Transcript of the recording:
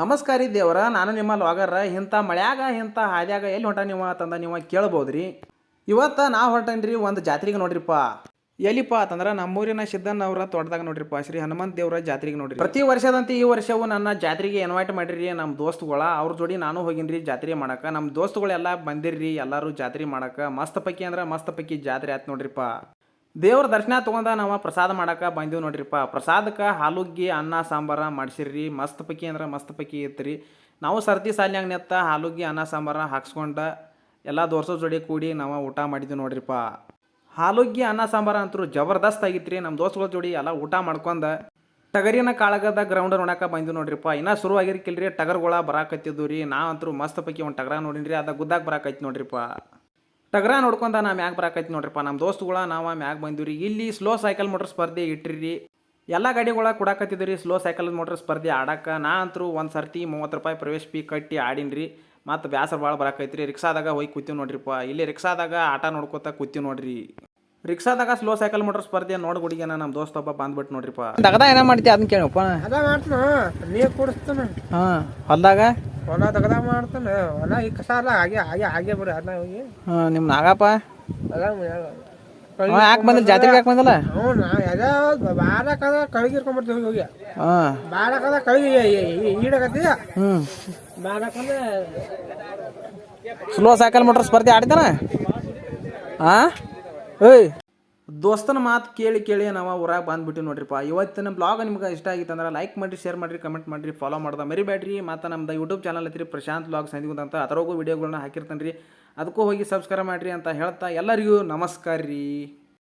ನಮಸ್ಕಾರ ರೀ ದೇವರ, ನಾನು ನಿಮ್ಮ ಲಾಗರ. ಇಂಥ ಮಳ್ಯಾಗ, ಇಂಥ ಹಾದ್ಯಾಗ ಎಲ್ಲಿ ಹೊಂಟ ನೀವು ಅಂತಂದ ನೀವು ಕೇಳ್ಬೋದ್ರಿ. ಇವತ್ತು ನಾ ಹೊರಟೇನ್ರಿ, ಒಂದು ಜಾತ್ರೆಗೆ ನೋಡ್ರಿಪ್ಪ ಎಲ್ಲಿಪ್ಪ ಅಂತಂದ್ರೆ ನಮ್ಮೂರಿನ ಸಿದ್ದನವರ ತೋಟದಾಗ ನೋಡ್ರಿಪ್ಪ ಶ್ರೀ ಹನುಮಂತ ದೇವರ ಜಾತ್ರೆಗೆ ನೋಡ್ರಿ. ಪ್ರತಿ ವರ್ಷದಂತೆ ಈ ವರ್ಷವೂ ನನ್ನ ಜಾತ್ರೆಗೆ ಇನ್ವೈಟ್ ಮಾಡಿರಿ ನಮ್ಮ ದೋಸ್ತುಗಳ, ಅವ್ರ ಜೋಡಿ ನಾನು ಹೋಗಿನ್ರಿ ಜಾತ್ರೆ ಮಾಡಕ್ಕೆ ನಮ್ಮ ದೋಸ್ತುಗಳೆಲ್ಲ ಬಂದಿರ್ರಿ, ಎಲ್ಲರೂ ಜಾತ್ರೆ ಮಾಡಕ್ಕೆ ಮಸ್ತ್ ಪಕ್ಕಿ ಅಂದ್ರೆ ಮಸ್ತ್ ಪಕ್ಕಿ ಜಾತ್ರೆ ಆಯ್ತು ನೋಡ್ರಿಪ್ಪ ದೇವ್ರ ದರ್ಶನ ತಗೊಂಡ ನಾವು ಪ್ರಸಾದ ಮಾಡಕ್ಕೆ ಬಂದೀವಿ ನೋಡ್ರಿಪ್ಪ ಪ್ರಸಾದಕ್ಕೆ ಹಾಲುಗ್ಗಿ, ಅನ್ನ, ಸಾಂಬಾರ ಮಾಡಿಸಿರ್ರಿ. ಮಸ್ತ್ ಪಕ್ಕಿ ಅಂದ್ರೆ ಮಸ್ತ್ ಪಕ್ಕಿ ಇತ್ತು ನಾವು ಸರ್ತಿ ಸಾಲಿನಾಗ ನೆತ್ತ ಹಾಲುಗ್ಗಿ, ಅನ್ನ, ಸಾಂಬಾರ ಹಾಕ್ಸ್ಕೊಂಡ ಎಲ್ಲ ದೋರ್ಸೋ ಜೋಡಿ ಕೂಡಿ ನಾವು ಊಟ ಮಾಡಿದ್ವಿ ನೋಡ್ರಿಪ್ಪ ಹಾಲುಗ್ಗಿ, ಅನ್ನ, ಸಾಂಬಾರ ಅಂತೂ ಜಬರ್ದಸ್ತ್ ಆಗಿತ್ತು ರೀ ನಮ್ಮ ದೋಸ್ತುಗಳ ಜೋಡಿ ಎಲ್ಲ ಊಟ ಮಾಡ್ಕೊಂಡ ಟಗರಿನ ಕಾಳಗದ ಗ್ರೌಂಡ್ ನೋಡಕ್ಕೆ ಬಂದ್ವಿ ನೋಡ್ರಿಪ್ಪ ಇನ್ನೂ ಶುರು ಆಗಿರ್ಕಿಲ್ರಿ, ಟಗರ್ಗಳ ಬರಾಕತ್ತಿದ್ವು ರೀ. ನಾ ಅಂತೂ ಮಸ್ತ್ ಪೈಕಿ ಒಂದು ಟಗರ ನೋಡಿನ್ರಿ. ಅದ ಗುದ್ದಾಗ ಬರಾಕೈತಿ ನೋಡ್ರಿಪ್ಪ ಟಗರ ನೋಡ್ಕೊಂತ ನಾ ಮ್ಯಾಗ ಬರಾಕೈತಿ ನೋಡ್ರಿಪ್ಪ. ನಮ್ಮ ದೋಸ್ತುಗಳ ನಾವು ಮ್ಯಾಗ ಬಂದಿವ್ರಿ. ರೀ ಇಲ್ಲಿ ಸ್ಲೋ ಸೈಕಲ್ ಮೋಟರ್ ಸ್ಪರ್ಧೆ ಇಟ್ಟಿರಿ. ಎಲ್ಲ ಗಾಡಿಗಳ ಕೊಡಾಕತ್ತಿದ್ರಿ ರೀ ಸ್ಲೋ ಸೈಕಲ್ ಮೋಟರ್ ಸ್ಪರ್ಧೆ ಆಡಕ್ಕೆ ನಾ ಅಂತೂ ಒಂದು ಸರ್ತಿ ಮೂವತ್ತು ರೂಪಾಯಿ ಪ್ರವೇಶ ಪಿ ಕಟ್ಟಿ ಆಡಿನ್ರಿ. ಮತ್ತು ಬ್ಯಾಸರ ಭಾಳ ಬರಾಕೈತ್ರಿ. ರಿಕ್ಷಾದಾಗ ಹೋಗಿ ಕೂತೀವಿ ನೋಡ್ರಿಪ್ಪ. ಇಲ್ಲಿ ರಿಕ್ಷಾದಾಗ ಆಟ ನೋಡ್ಕೊತ ಕೂತೀವಿ ನೋಡ್ರಿ. ರಿಕ್ಷಾದಾಗ ಸ್ಲೋ ಸೈಕಲ್ ಮೋಟರ್ ಸ್ಪರ್ಧೆ ನೋಡ್ಗುಡಿಗೆನ ನಮ್ಮ ದೋಸ್ತ ಒಬ್ಬ ಬಂದ್ಬಿಟ್ಟು ನೋಡ್ರಿಪ್ಪ. ತಗದ ಏನ ಮಾಡ್ತೀಯ ಅದನ್ನ ಕೇಳಪ್ಪ ಅದ ಮಾಡ್ತಾನ. ನೀರು ಕುಡಿಸ್ತಾನ. ಹಾಂ ಹೊಲ್ದಾಗ? ಹೊಲ ತಗದ ಮಾಡ್ತಾನ ಹೊಲ ಈ ಕಸ ಅಲ್ಲ ಹಾಗೆ ಹಾಗೆ ಹಾಗೆ ಬಿಡಿ ಅದ ಹೋಗಿ. ಹಾಂ ನಿಮ್ಮ ನಾಗಪ್ಪ? ಅದ ಯಾಕೆ ಬಂದಿಲ್ಲ? ಜಾತ್ರೆಗೆ ಯಾಕೆ ಬಂದಿಲ್ಲ? ಹ್ಞೂ ನಾ ಎದ ಬಾರಕದ ಕಳಿಗೆ ಇರ್ಕೊಂಬರ್ತೀವಿ ಹೋಗಿ ಹಾಂ. ಬಾರಕದ ಕಳಿಗೆ ಈಡಕತ್ತಿ ಹ್ಞೂ. ಕದ ಸ್ಲೋ ಸೈಕಲ್ ಮೋಟರ್ ಸ್ಪರ್ಧೆ ಆಡಿದಾನ ಹಾಂ ಏಯ್ ದೋಸ್ತನ ಮಾತು ಕೇಳಿ ಕೇಳಿ ನಾವು ಊರಾಗ ಬಂದ್ಬಿಟ್ಟು ನೋಡ್ರಿಪ್ಪ. ಇವತ್ತಿನ ಬ್ಲಾಗ್ ನಿಮ್ಗೆ ಇಷ್ಟ ಆಗಿತ್ತು ಅಂದ್ರೆ ಲೈಕ್ ಮಾಡಿರಿ ಶೇರ್ ಮಾಡಿರಿ ಕಮೆಂಟ್ ಮಾಡಿರಿ ಫಾಲೋ ಮಾಡ್ದೆ ಮರಿಬೇಡ್ರಿ ಮತ್ತು ನಮ್ದು ಯೂಟ್ಯೂಬ್ ಚಾನಲ್ ಐತ್ರಿ ಪ್ರಶಾಂತ್ ಬ್ಲಾಗ್ ಸಂದಿಗುಂತ ಅಂತ ಅದರಾಗೂ ವಿಡಿಯೋಗಳನ್ನ ಹಾಕಿರ್ತಾನೆ ರೀ ಅದಕ್ಕೂ ಹೋಗಿ ಸಬ್ಸ್ಕ್ರೈಬ್ ಮಾಡಿರಿ ಅಂತ ಹೇಳ್ತಾ ಎಲ್ಲರಿಗೂ ನಮಸ್ಕಾರ ರೀ